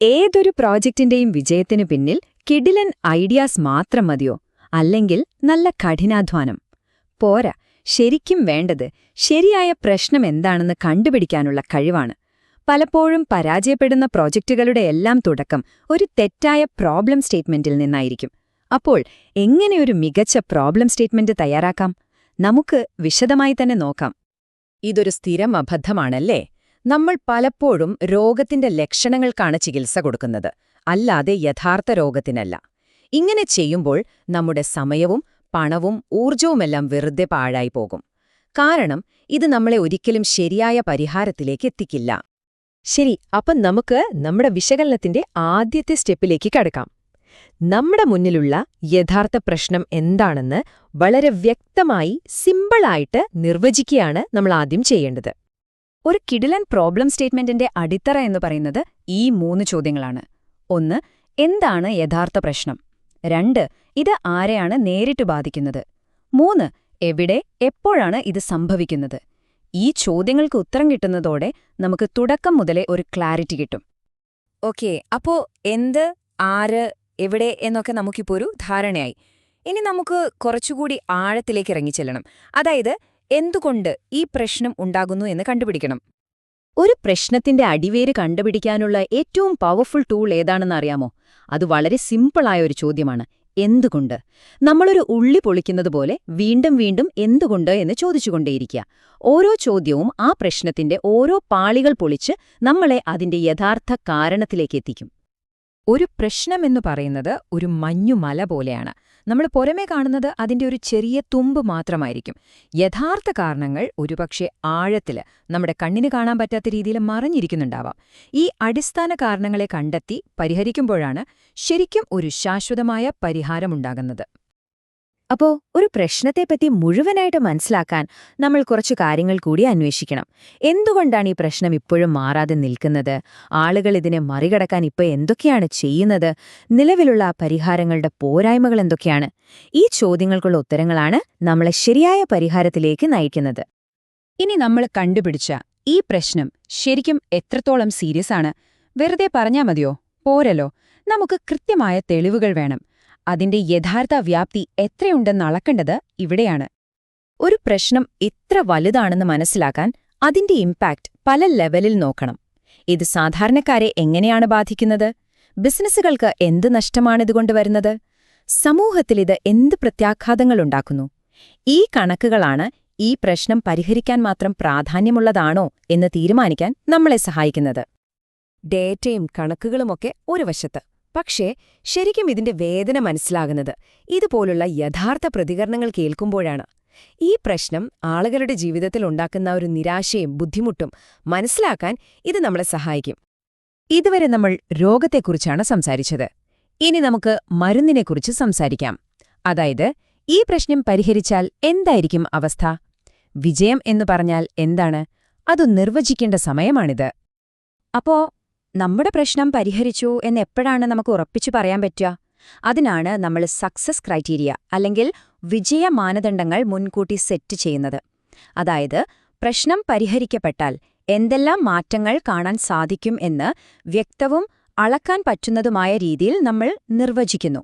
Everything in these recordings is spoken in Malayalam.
ഏതൊരു പ്രോജക്റ്റിന്റെയും വിജയത്തിനു പിന്നിൽ കിടിലൻ ഐഡിയാസ് മാത്രം മതിയോ? അല്ലെങ്കിൽ നല്ല കഠിനാധ്വാനം? പോരാ ശരിക്കും വേണ്ടത് ശരിയായ പ്രശ്നം എന്താണെന്ന് കണ്ടുപിടിക്കാനുള്ള കഴിവാണ്. പലപ്പോഴും പരാജയപ്പെടുന്ന പ്രോജക്റ്റുകളുടെ എല്ലാം തുടക്കം ഒരു തെറ്റായ പ്രോബ്ലം സ്റ്റേറ്റ്മെന്റിൽ നിന്നായിരിക്കും. അപ്പോൾ എങ്ങനെ ഒരു മികച്ച പ്രോബ്ലം സ്റ്റേറ്റ്മെന്റ് തയ്യാറാക്കാം? നമുക്ക് വിശദമായി തന്നെ നോക്കാം. ഇതൊരു സ്ഥിരം അബദ്ധമാണല്ലേ? നമ്മൾ പലപ്പോഴും രോഗത്തിന്റെ ലക്ഷണങ്ങൾക്കാണ് ചികിത്സ കൊടുക്കുന്നത്. അല്ലാതെ യഥാർത്ഥ രോഗത്തിനല്ല. ഇങ്ങനെ ചെയ്യുമ്പോൾ നമ്മുടെ സമയവും പണവും ഊർജവുമെല്ലാം വെറുതെ പാഴായി പോകും. കാരണം ഇത് നമ്മളെ ഒരിക്കലും ശരിയായ പരിഹാരത്തിലേക്ക് എത്തിക്കില്ല. ശരി അപ്പം നമുക്ക് നമ്മുടെ വിശകലനത്തിന്റെ ആദ്യത്തെ സ്റ്റെപ്പിലേക്ക് കടക്കാം. നമ്മുടെ മുന്നിലുള്ള യഥാർത്ഥ പ്രശ്നം എന്താണെന്ന് വളരെ വ്യക്തമായി സിമ്പിളായിട്ട് നിർവചിക്കുകയാണ് നമ്മൾ ആദ്യം ചെയ്യേണ്ടത്. ഒരു കിടിലൻ പ്രോബ്ലം സ്റ്റേറ്റ്മെന്റിന്റെ അടിത്തറ എന്ന് പറയുന്നത് ഈ മൂന്ന് ചോദ്യങ്ങളാണ്. ഒന്ന് എന്താണ് യഥാർത്ഥ പ്രശ്നം? രണ്ട് ഇത് ആരെയാണ് നേരിട്ട് ബാധിക്കുന്നത്? മൂന്ന് എവിടെ എപ്പോഴാണ് ഇത് സംഭവിക്കുന്നത്? ഈ ചോദ്യങ്ങൾക്ക് ഉത്തരം കിട്ടുന്നതോടെ നമുക്ക് തുടക്കം മുതലേ ഒരു ക്ലാരിറ്റി കിട്ടും. ഓക്കെ അപ്പോ എന്ത് ആര് എവിടെ എന്നൊക്കെ നമുക്കിപ്പോൾ ഒരു ധാരണയായി. ഇനി നമുക്ക് കുറച്ചുകൂടി ആഴത്തിലേക്ക് ഇറങ്ങിച്ചെല്ലണം. അതായത് എന്തുകൊണ്ട് ഈ പ്രശ്നം ഉണ്ടാകുന്നു എന്ന് കണ്ടുപിടിക്കണം. ഒരു പ്രശ്നത്തിന്റെ അടിവേര് കണ്ടുപിടിക്കാനുള്ള ഏറ്റവും പവർഫുൾ ടൂൾ ഏതാണെന്ന് അറിയാമോ? അത് വളരെ സിമ്പിളായ ഒരു ചോദ്യമാണ്. എന്തുകൊണ്ട്? നമ്മളൊരു ഉള്ളി പൊളിക്കുന്നത് പോലെ വീണ്ടും വീണ്ടും എന്തുകൊണ്ട് എന്ന് ചോദിച്ചുകൊണ്ടേയിരിക്കുക. ഓരോ ചോദ്യവും ആ പ്രശ്നത്തിന്റെ ഓരോ പാളികൾ പൊളിച്ച് നമ്മളെ അതിന്റെ യഥാർത്ഥ കാരണത്തിലേക്ക് എത്തിക്കും. ഒരു പ്രശ്നമെന്നു പറയുന്നത് ഒരു മഞ്ഞുമല പോലെയാണ്. നമ്മൾ പുറമേ കാണുന്നത് അതിന്റെ ഒരു ചെറിയ തുമ്പ് മാത്രമായിരിക്കും. യഥാർത്ഥ കാരണങ്ങൾ ഒരുപക്ഷെ ആഴത്തിൽ നമ്മുടെ കണ്ണിന് കാണാൻ പറ്റാത്ത രീതിയിൽ മറഞ്ഞിരിക്കുന്നുണ്ടാവാം. ഈ അടിസ്ഥാന കാരണങ്ങളെ കണ്ടെത്തി പരിഹരിക്കുമ്പോഴാണ് ശരിക്കും ഒരു ശാശ്വതമായ പരിഹാരമുണ്ടാകുന്നത് അപ്പോ ഒരു പ്രശ്നത്തെപ്പറ്റി മുഴുവനായിട്ട് മനസ്സിലാക്കാൻ നമ്മൾ കുറച്ച് കാര്യങ്ങൾ കൂടി അന്വേഷിക്കണം. എന്തുകൊണ്ടാണ് ഈ പ്രശ്നം ഇപ്പോഴും മാറാതെ നിൽക്കുന്നത്? ആളുകൾ ഇതിനെ മറികടക്കാൻ ഇപ്പോൾ എന്തൊക്കെയാണ് ചെയ്യുന്നത്? നിലവിലുള്ള പരിഹാരങ്ങളുടെ പോരായ്മകൾ എന്തൊക്കെയാണ്? ഈ ചോദ്യങ്ങൾക്കുള്ള ഉത്തരങ്ങളാണ് നമ്മളെ ശരിയായ പരിഹാരത്തിലേക്ക് നയിക്കുന്നത്. ഇനി നമ്മൾ കണ്ടുപിടിച്ച ഈ പ്രശ്നം ശരിക്കും എത്രത്തോളം സീരിയസ് ആണ്? വെറുതെ പറഞ്ഞാൽ മതിയോ? പോരല്ലോ. നമുക്ക് കൃത്യമായ തെളിവുകൾ വേണം. അതിന്റെ യഥാർത്ഥ വ്യാപ്തി എത്രയുണ്ടെന്ന് അളക്കേണ്ടത് ഇവിടെയാണ്. ഒരു പ്രശ്നം എത്ര വലുതാണെന്ന് മനസ്സിലാക്കാൻ അതിന്റെ ഇമ്പാക്റ്റ് പല ലെവലിൽ നോക്കണം. ഇത് സാധാരണക്കാരെ എങ്ങനെയാണ് ബാധിക്കുന്നത്? ബിസിനസ്സുകൾക്ക് എന്ത് നഷ്ടമാണിതുകൊണ്ട് വരുന്നത് സമൂഹത്തിലിത് എന്ത് പ്രത്യാഘാതങ്ങളുണ്ടാക്കുന്നു ഈ കണക്കുകളാണ് ഈ പ്രശ്നം പരിഹരിക്കാൻ മാത്രം പ്രാധാന്യമുള്ളതാണോ എന്ന് തീരുമാനിക്കാൻ നമ്മളെ സഹായിക്കുന്നത്. ഡേറ്റയും കണക്കുകളുമൊക്കെ ഒരു വശത്ത്. പക്ഷേ ശരിക്കും ഇതിന്റെ വേദന മനസ്സിലാകുന്നത് ഇതുപോലുള്ള യഥാർത്ഥ പ്രതികരണങ്ങൾ കേൾക്കുമ്പോഴാണ്. ഈ പ്രശ്നം ആളുകളുടെ ജീവിതത്തിൽ ഉണ്ടാക്കുന്ന ഒരു നിരാശയും ബുദ്ധിമുട്ടും മനസ്സിലാക്കാൻ ഇത് നമ്മളെ സഹായിക്കും. ഇതുവരെ നമ്മൾ രോഗത്തെക്കുറിച്ചാണ് സംസാരിച്ചത്. ഇനി നമുക്ക് മരുന്നിനെക്കുറിച്ച് സംസാരിക്കാം. അതായത് ഈ പ്രശ്നം പരിഹരിച്ചാൽ എന്തായിരിക്കും അവസ്ഥ? വിജയം എന്നു പറഞ്ഞാൽ എന്താണ്? അതു നിർവചിക്കേണ്ട സമയമാണിത്. അപ്പോ നമ്മുടെ പ്രശ്നം പരിഹരിച്ചു എന്ന് എപ്പോഴാണ് നമുക്ക് ഉറപ്പിച്ചു പറയാൻ പറ്റുക? അതിനാണ് നമ്മൾ സക്സസ് ക്രൈറ്റീരിയ അല്ലെങ്കിൽ വിജയ മാനദണ്ഡങ്ങൾ മുൻകൂട്ടി സെറ്റ് ചെയ്യുന്നത്. അതായത് പ്രശ്നം പരിഹരിക്കപ്പെട്ടാൽ എന്തെല്ലാം മാറ്റങ്ങൾ കാണാൻ സാധിക്കും എന്ന് വ്യക്തവും അളക്കാൻ പറ്റുന്നതുമായ രീതിയിൽ നമ്മൾ നിർവചിക്കുന്നു.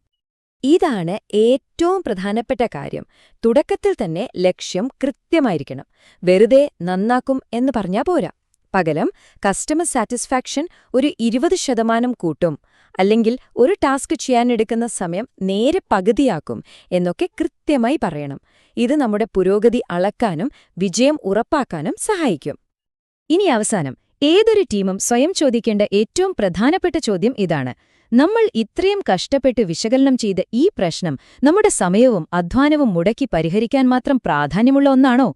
ഇതാണ് ഏറ്റവും പ്രധാനപ്പെട്ട കാര്യം. തുടക്കത്തിൽ തന്നെ ലക്ഷ്യം കൃത്യമായിരിക്കണം. വെറുതെ നന്നാക്കും എന്ന് പറഞ്ഞാൽ പോരാ. പകരം കസ്റ്റമർ സാറ്റിസ്ഫാക്ഷൻ ഒരു ഇരുപത് ശതമാനം കൂട്ടും. അല്ലെങ്കിൽ ഒരു ടാസ്ക് ചെയ്യാനെടുക്കുന്ന സമയം നേരെ പകുതിയാക്കും എന്നൊക്കെ കൃത്യമായി പറയണം. ഇത് നമ്മുടെ പുരോഗതി അളക്കാനും വിജയം ഉറപ്പാക്കാനും സഹായിക്കും. ഇനി അവസാനം ഏതൊരു ടീമും സ്വയം ചോദിക്കേണ്ട ഏറ്റവും പ്രധാനപ്പെട്ട ചോദ്യം ഇതാണ്. നമ്മൾ ഇത്രയും കഷ്ടപ്പെട്ട് വിശകലനം ചെയ്ത ഈ പ്രശ്നം നമ്മുടെ സമയവും അധ്വാനവും മുടക്കി പരിഹരിക്കാൻ മാത്രം പ്രാധാന്യമുള്ള ഒന്നാണോ?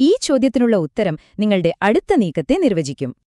ഈ ചോദ്യത്തിനുള്ള ഉത്തരം നിങ്ങളുടെ അടുത്ത നീക്കത്തെ നിർവചിക്കും